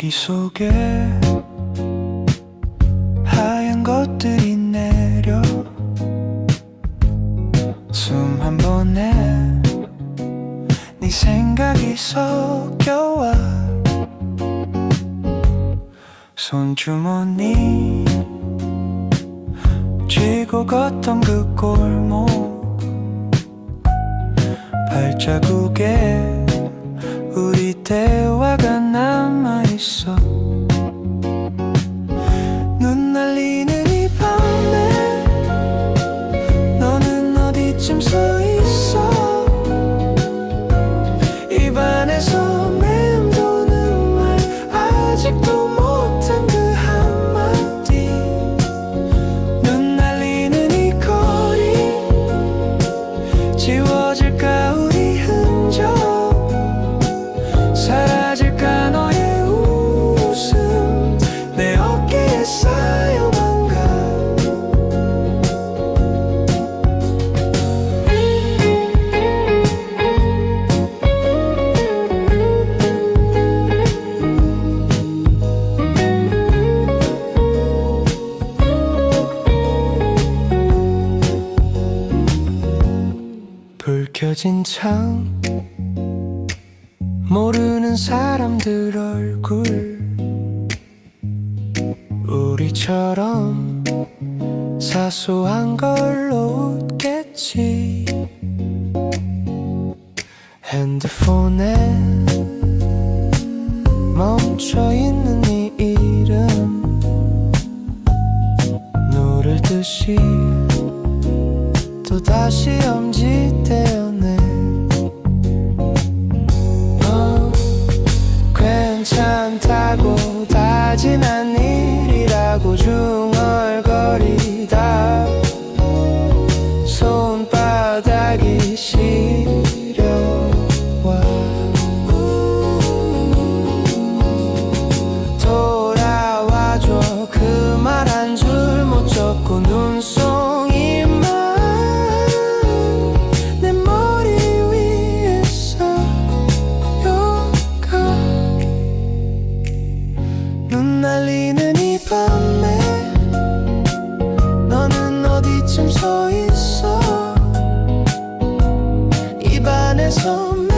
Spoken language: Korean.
공기 속에 하얀 것들이 내려 숨 한 번에 네 생각이 섞여와 손주머니 쥐고 걷던 그 골목 발자국에 우리 대화가 남아 있어. 눈 날리는 이 밤에 너는 어디쯤 서 있어? 입안에서 맴도는 말 아직도 못한 그 한마디. 눈 날리는 이 거리 지워질까 켜진 창 모르는 사람들 얼굴. 우리처럼 사소한 걸로 웃겠지. 핸드폰에 멈춰있는 네 이름. 누를 듯이 하고 다 지난 일이라고 중얼거리다. 손바닥이 시 한참 서 있어. 입안에서